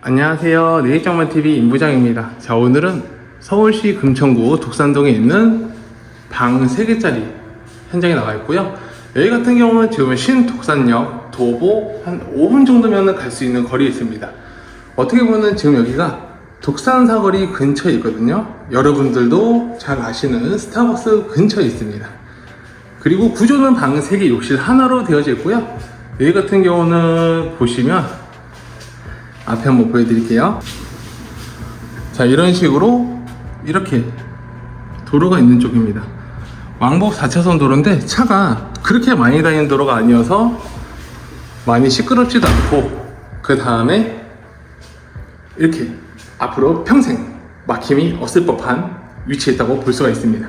안녕하세요. 내일장만TV 임부장입니다. 자, 오늘은 서울시 금천구 독산동에 있는 방 3개짜리 현장에 나와 있고요. 여기 같은 경우는 지금 신독산역 도보 한 5분 정도면 갈 수 있는 거리에 있습니다. 어떻게 보면 지금 여기가 독산 사거리 근처에 있거든요. 여러분들도 잘 아시는 스타벅스 근처에 있습니다. 그리고 구조는 방 3개, 욕실 하나로 되어져 있고요. 여기 같은 경우는 보시면 앞에 한번 보여드릴게요. 자, 이런 식으로 이렇게 도로가 있는 쪽입니다. 왕복 4차선 도로인데 차가 그렇게 많이 다니는 도로가 아니어서 많이 시끄럽지도 않고 그 다음에 이렇게 앞으로 평생 막힘이 없을 법한 위치에 있다고 볼 수가 있습니다.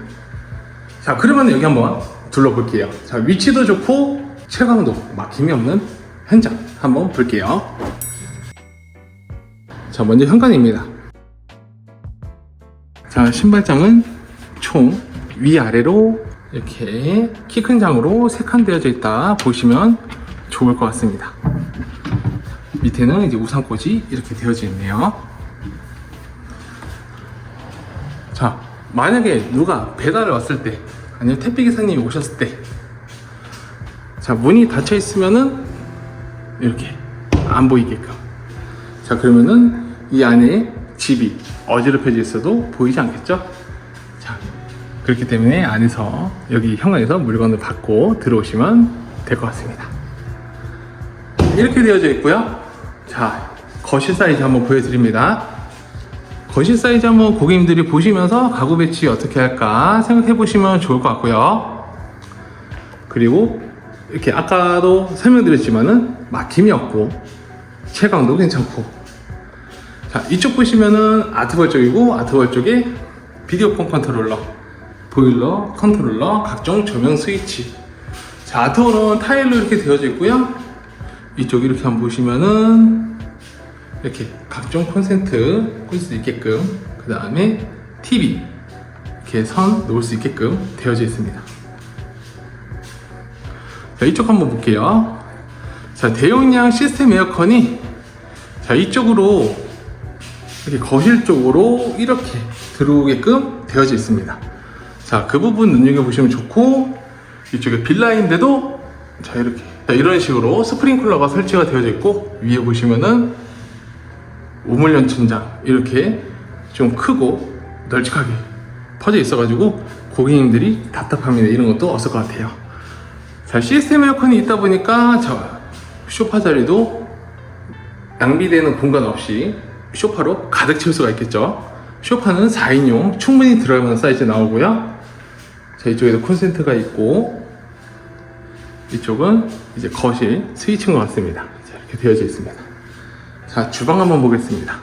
자, 그러면 여기 한번 둘러볼게요. 자, 위치도 좋고 채광도 막힘이 없는 현장 한번 볼게요. 자, 먼저 현관입니다. 자, 신발장은 총 위아래로 이렇게 키 큰 장으로 세 칸 되어져 있다 보시면 좋을 것 같습니다. 밑에는 이제 우산꽂이 이렇게 되어져 있네요. 자, 만약에 누가 배달을 왔을 때, 아니면 택배 기사님이 오셨을 때, 자, 문이 닫혀 있으면은 이렇게 안 보이게끔. 자, 그러면은 이 안에 집이 어지럽혀져 있어도 보이지 않겠죠? 자, 그렇기 때문에 안에서 여기 현관에서 물건을 받고 들어오시면 될 것 같습니다. 이렇게 되어져 있고요. 자, 거실 사이즈 한번 보여드립니다. 거실 사이즈 한번 고객님들이 보시면서 가구 배치 어떻게 할까 생각해 보시면 좋을 것 같고요. 그리고 이렇게 아까도 설명드렸지만은 막힘이 없고 채광도 괜찮고 자 이쪽 보시면은 아트벌 쪽이고 아트벌 쪽에 비디오폰 컨트롤러 보일러 컨트롤러 각종 조명 스위치 자 아트월은 타일로 이렇게 되어져 있고요 이쪽 이렇게 한번 보시면은 이렇게 각종 콘센트 꽂을 수 있게끔 그 다음에 TV 이렇게 선 놓을 수 있게끔 되어져 있습니다. 자 이쪽 한번 볼게요. 자 대용량 시스템 에어컨이 자 이쪽으로 이렇게 거실 쪽으로 이렇게 들어오게끔 되어져 있습니다. 자그 부분 눈여겨보시면 좋고 이쪽에 빌라인데도 자 이렇게. 자, 이런 식으로 스프링클러가 설치가 되어져 있고 위에 보시면은 우물연 천장 이렇게 좀 크고 널찍하게 퍼져 있어가지고 고객님들이 답답합니다. 이런 것도 없을 것 같아요. 자 시스템 에어컨이 있다 보니까 저 쇼파 자리도 낭비되는 공간 없이 쇼파로 가득 채울 수가 있겠죠. 쇼파는 4인용 충분히 들어가는 사이즈 나오고요. 자 이쪽에도 콘센트가 있고 이쪽은 이제 거실 스위치인 것 같습니다. 자 이렇게 되어져 있습니다 자 주방 한번 보겠습니다.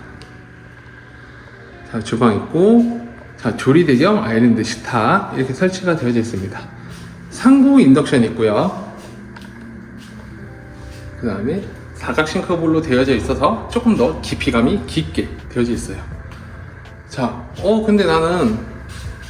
자 주방 있고 자 조리대 겸 아일랜드 식탁 이렇게 설치가 되어져 있습니다. 상부 인덕션 있고요. 그 다음에 사각 싱크볼로 되어져 있어서 조금 더 깊이감이 깊게 되어져 있어요. 자, 어 근데 나는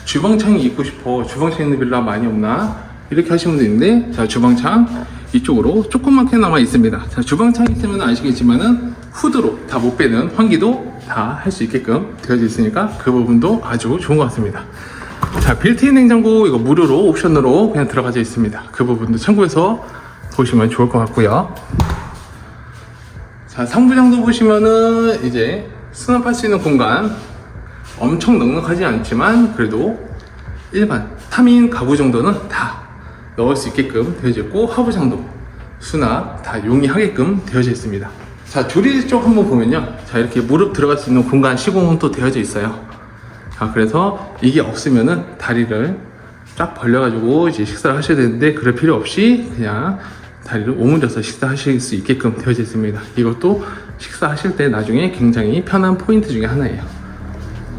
주방창이 있고 싶어. 주방창 있는 빌라 많이 없나? 이렇게 하시는 분도 있는데 자 주방창 이쪽으로 조그맣게 남아 있습니다. 자 주방창 있으면 아시겠지만은 후드로 다 못 빼는 환기도 다 할 수 있게끔 되어져 있으니까 그 부분도 아주 좋은 것 같습니다. 자 빌트인 냉장고 이거 무료로 옵션으로 그냥 들어가져 있습니다. 그 부분도 참고해서 보시면 좋을 것 같고요. 자 상부장도 보시면은 이제 수납할 수 있는 공간 엄청 넉넉하지 않지만 그래도 일반 3인 가구 정도는 다 넣을 수 있게끔 되어져 있고 하부장도 수납 다 용이하게끔 되어져 있습니다 자 조리대 쪽 한번 보면요. 자 이렇게 무릎 들어갈 수 있는 공간 시공은 또 되어져 있어요. 자 그래서 이게 없으면은 다리를 쫙 벌려가지고 이제 식사를 하셔야 되는데 그럴 필요 없이 그냥 다리를 오므려서 식사하실 수 있게끔 되어져 있습니다. 이것도 식사하실 때 나중에 굉장히 편한 포인트 중에 하나예요.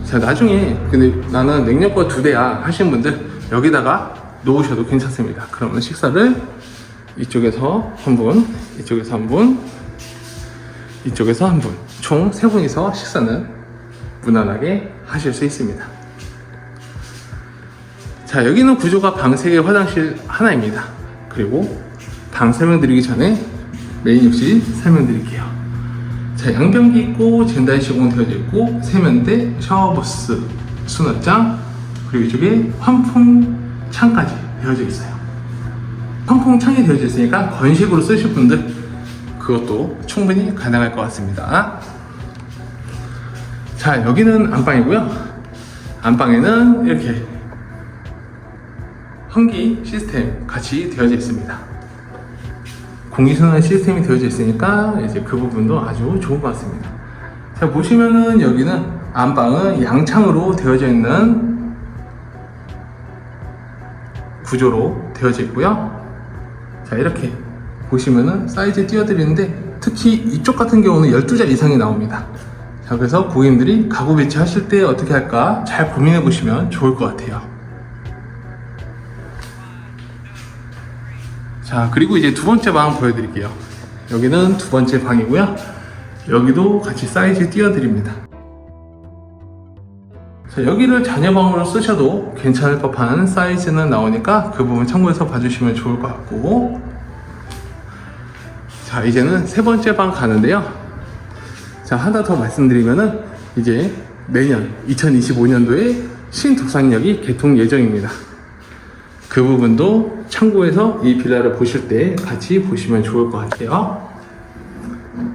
자 나중에 근데 나는 냉장고 두 대야 하시는 분들 여기다가 놓으셔도 괜찮습니다. 그러면 식사를 이쪽에서 한 분, 이쪽에서 한 분, 이쪽에서 한 분, 총 세 분이서 식사는 무난하게 하실 수 있습니다. 자, 여기는 구조가 방 3개, 화장실 하나입니다. 그리고 방 설명드리기 전에 메인 욕실 설명드릴게요. 자, 양변기 있고 젠다이 시공 되어져 있고 세면대, 샤워부스, 수납장 그리고 이쪽에 환풍 창까지 되어져 있어요. 환풍 창이 되어져 있으니까 건식으로 쓰실 분들 그것도 충분히 가능할 것 같습니다. 자, 여기는 안방이고요. 안방에는 이렇게 환기 시스템 같이 되어져 있습니다. 공기순환 시스템이 되어져 있으니까 이제 그 부분도 아주 좋은 것 같습니다. 자, 보시면은 여기는 안방은 양창으로 되어져 있는 구조로 되어져 있고요. 자, 이렇게 보시면은 사이즈 띄워드리는데 특히 이쪽 같은 경우는 12자 이상이 나옵니다. 자, 그래서 고객님들이 가구 배치 하실 때 어떻게 할까 잘 고민해 보시면 좋을 것 같아요. 자, 그리고 이제 두 번째 방 보여드릴게요. 여기는 두 번째 방이고요. 여기도 같이 사이즈 띄워드립니다. 자, 여기를 자녀방으로 쓰셔도 괜찮을 법한 사이즈는 나오니까 그 부분 참고해서 봐주시면 좋을 것 같고. 자, 이제는 세 번째 방 가는데요. 자, 하나 더 말씀드리면은 이제 내년 2025년도에 신독산역이 개통 예정입니다. 그 부분도 참고해서 이 빌라를 보실 때 같이 보시면 좋을 것 같아요.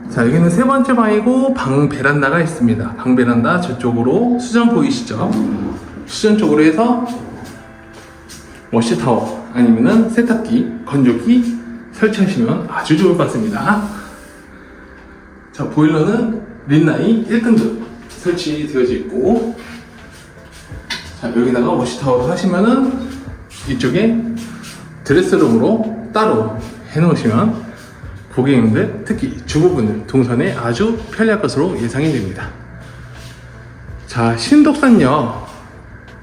자, 여기는 세 번째 방이고 방 베란다가 있습니다. 방 베란다 저쪽으로 수전 보이시죠? 수전 쪽으로 해서 워시타워 아니면은 세탁기, 건조기 설치하시면 아주 좋을 것 같습니다. 자, 보일러는 린나이 1등급 설치되어져 있고 자, 여기다가 워시타워를 하시면은 이쪽에 드레스룸으로 따로 해놓으시면 고객님들, 특히 주부분들 동선에 아주 편리할 것으로 예상이 됩니다. 자, 신독산역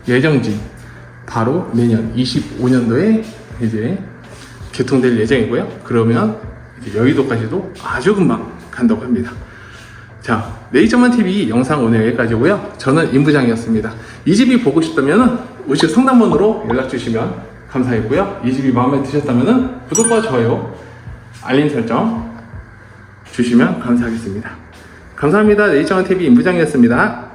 예정지 바로 내년 25년도에 이제 개통될 예정이고요. 그러면 여의도까지도 아주 금방 간다고 합니다. 자, 네이처만 TV 영상 오늘 여기까지고요. 저는 임부장이었습니다. 이 집이 보고 싶다면 우측 상담번호로 연락 주시면 감사하겠고요. 이 집이 마음에 드셨다면 구독과 좋아요, 알림 설정 주시면 감사하겠습니다. 감사합니다. 네이처만 TV 임부장이었습니다.